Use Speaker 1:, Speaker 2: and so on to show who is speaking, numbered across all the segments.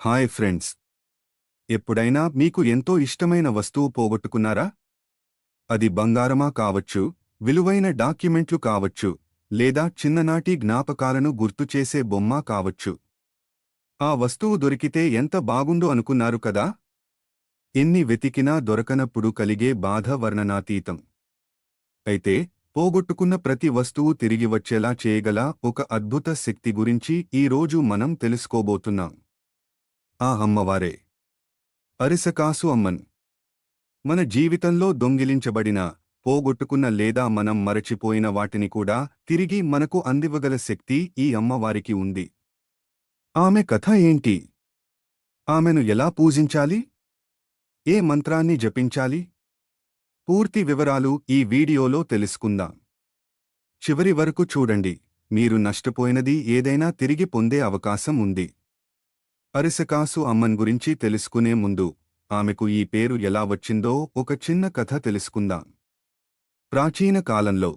Speaker 1: Hi friends. ఎప్పుడైనా మీకు ఎంతో ఇష్టమైన వస్తువు పోగొట్టుకున్నారా? అది బంగారమా కావచ్చు విలువైన డాక్యుమెంట్లు కావచ్చు లేదా చిన్ననాటి జ్ఞాపకాలను గుర్తుచేసే బొమ్మ కావచ్చు. ఆ వస్తువు దొరికితే ఎంత బాగుండు అనుకున్నారు కదా? ఎన్ని వెతికినా దొరకనప్పుడు కలిగే బాధ వర్ణనాతీతం. అయితే పోగొట్టుకున్న ప్రతి వస్తువు తిరిగి వచ్చేలా చేయగల ఒక అద్భుత శక్తి గురించి ఈ రోజు మనం తెలుసుకోబోతున్నాం. ఆ అమ్మవారే. అరిసకాసు అమ్మన్. మన జీవితంలో దొంగిలించబడిన పోగొట్టుకున్న లేదా మనం మరచిపోయిన వాటిని కూడా తిరిగి మనకు అందివ్వగల శక్తి ఈ అమ్మవారికి ఉంది. ఆమె కథ ఏంటి? ఆమెను ఎలా పూజించాలి? ఏ మంత్రాన్ని జపించాలి? పూర్తి వివరాలు ఈ వీడియోలో తెలుసుకుందాం. చివరి వరకు చూడండి మీరు నష్టపోయినది ఏదైనా తిరిగి పొందే అవకాశం ఉంది. అరిసకాసు అమ్మన్ గురించి తెలుసుకునే ముందు ఆమెకు ఈ పేరు ఎలా వచ్చిందో ఒక చిన్న కథ తెలుసుకుందాం. ప్రాచీన కాలంలో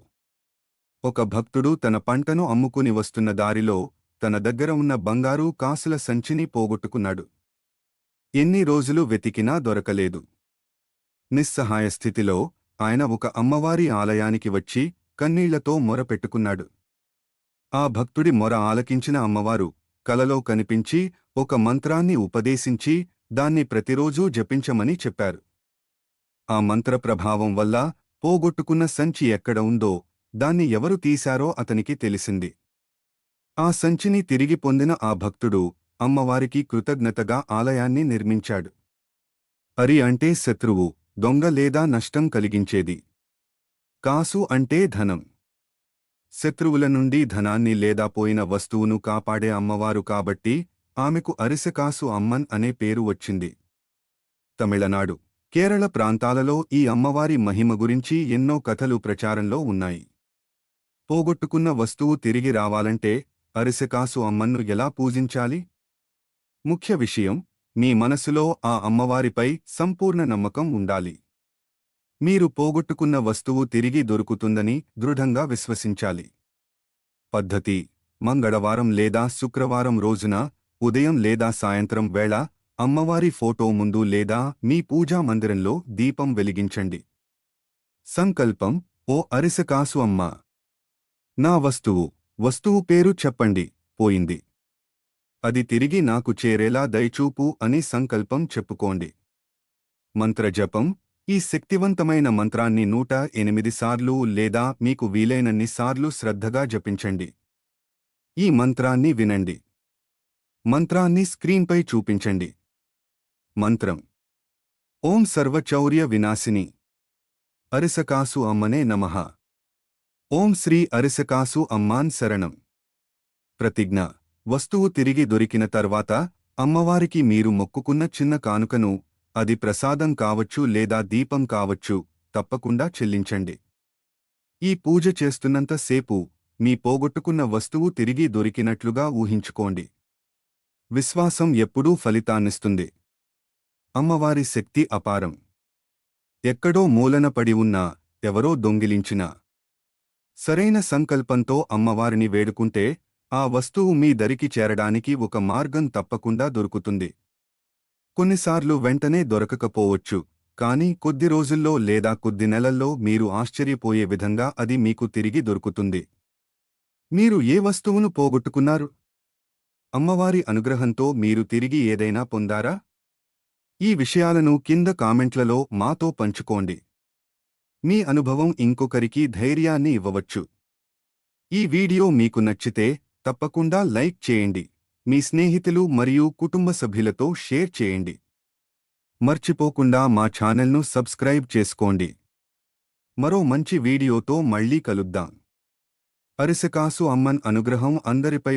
Speaker 1: ఒక భక్తుడు తన పంటను అమ్ముకుని వస్తున్న దారిలో తన దగ్గర ఉన్న బంగారు కాసుల సంచిని పోగొట్టుకున్నాడు. ఎన్ని రోజులు వెతికినా దొరకలేదు. నిస్సహాయ స్థితిలో ఆయన ఒక అమ్మవారి ఆలయానికి వచ్చి కన్నీళ్ళతో మొరపెట్టుకున్నాడు ఆ భక్తుడి మొర ఆలకించిన అమ్మవారు కలలో కనిపించి ఒక మంత్రాన్ని ఉపదేశించి దాన్ని ప్రతిరోజూ జపించమని చెప్పారు. ఆ మంత్ర ప్రభావం వల్ల పోగొట్టుకున్న సంచి ఎక్కడ ఉందో దాన్ని ఎవరు తీశారో అతనికి తెలిసింది. ఆ సంచిని తిరిగి పొందిన ఆ భక్తుడు అమ్మవారికి కృతజ్ఞతగా ఆలయాన్ని నిర్మించాడు. అరి అంటే శత్రువు దొంగ లేదా నష్టం కలిగించేది. కాసు అంటే ధనం. శత్రువుల నుండి ధనాన్ని లేదా పోయిన వస్తువును కాపాడే అమ్మవారు కాబట్టి ఆమెకు అరిసెకాసు అమ్మన్ అనే పేరు వచ్చింది. తమిళనాడు కేరళ ప్రాంతాలలో ఈ అమ్మవారి మహిమ గురించి ఎన్నో కథలు ప్రచారంలో ఉన్నాయి. పోగొట్టుకున్న వస్తువు తిరిగి రావాలంటే అరిసెకాసు అమ్మన్ను ఎలా పూజించాలి? ముఖ్య విషయం మీ మనసులో ఆ అమ్మవారిపై సంపూర్ణ నమ్మకం ఉండాలి. మీరు పోగొట్టుకున్న వస్తువు తిరిగి దొరుకుతుందని దృఢంగా విశ్వసించాలి. పద్ధతి. మంగళవారం లేదా శుక్రవారం రోజున ఉదయం లేదా సాయంత్రం వేళ అమ్మవారి ఫోటో ముందు లేదా మీ పూజా మందిరంలో దీపం వెలిగించండి. సంకల్పం. ఓ అరిసెకాసు అమ్మ. నా వస్తువు. వస్తువు పేరు చెప్పండి. పోయింది. అది తిరిగి నాకు చేరేలా దయచూపు అని సంకల్పం చెప్పుకోండి. మంత్రజపం. ఈ శక్తివంతమైన మంత్రాన్ని నూట ఎనిమిది సార్లు లేదా మీకు వీలైనన్ని సార్లు శ్రద్ధగా జపించండి. ఈ మంత్రాన్ని వినండి. మంత్రాన్ని స్క్రీన్పై చూపించండి. మంత్రం. ఓం సర్వచౌర్య వినాశిని. అరిసకాసు అమ్మనే నమః. ఓం శ్రీ అరిసకాసు అమ్మాన్ శరణం. ప్రతిజ్ఞ. వస్తువు తిరిగి దొరికిన తర్వాత అమ్మవారికి మీరు మొక్కుకున్న చిన్న కానుకను అది ప్రసాదం కావచ్చు లేదా దీపం కావచ్చు తప్పకుండా చెల్లించండి. ఈ పూజ చేస్తున్నంతసేపు మీ పోగొట్టుకున్న వస్తువు తిరిగి దొరికినట్లుగా ఊహించుకోండి. విశ్వాసం ఎప్పుడూ ఫలితాన్నిస్తుంది. అమ్మవారి శక్తి అపారం. ఎక్కడో మూలన పడి ఉన్నా ఎవరో దొంగిలించినా. సరైన సంకల్పంతో అమ్మవారిని వేడుకుంటే ఆ వస్తువు మీ దరికి చేరడానికి ఒక మార్గం తప్పకుండా దొరుకుతుంది. కొన్నిసార్లు వెంటనే దొరకకపోవచ్చు కానీ కొద్ది రోజుల్లో లేదా కొద్ది నెలల్లో మీరు ఆశ్చర్యపోయే విధంగా అది మీకు తిరిగి దొరుకుతుంది. మీరు ఏ వస్తువును పోగొట్టుకున్నారు? అమ్మవారి అనుగ్రహంతో మీరు తిరిగి ఏదైనా పొందారా? ఈ విషయాలను కింద కామెంట్లలో మాతో పంచుకోండి. మీ అనుభవం ఇంకొకరికి ధైర్యాన్ని ఇవ్వవచ్చు. ఈ వీడియో మీకు నచ్చితే తప్పకుండా లైక్ చేయండి. మీ స్నేహితులు మరియు కుటుంబ సభ్యులతో షేర్ చేయండి. మర్చిపోకుండా మా ఛానల్ను సబ్స్క్రైబ్ చేసుకోండి. మరో మంచి వీడియోతో మళ్ళీ కలుద్దాం. అరిసెకాసు అమ్మన్ అనుగ్రహం అందరిపై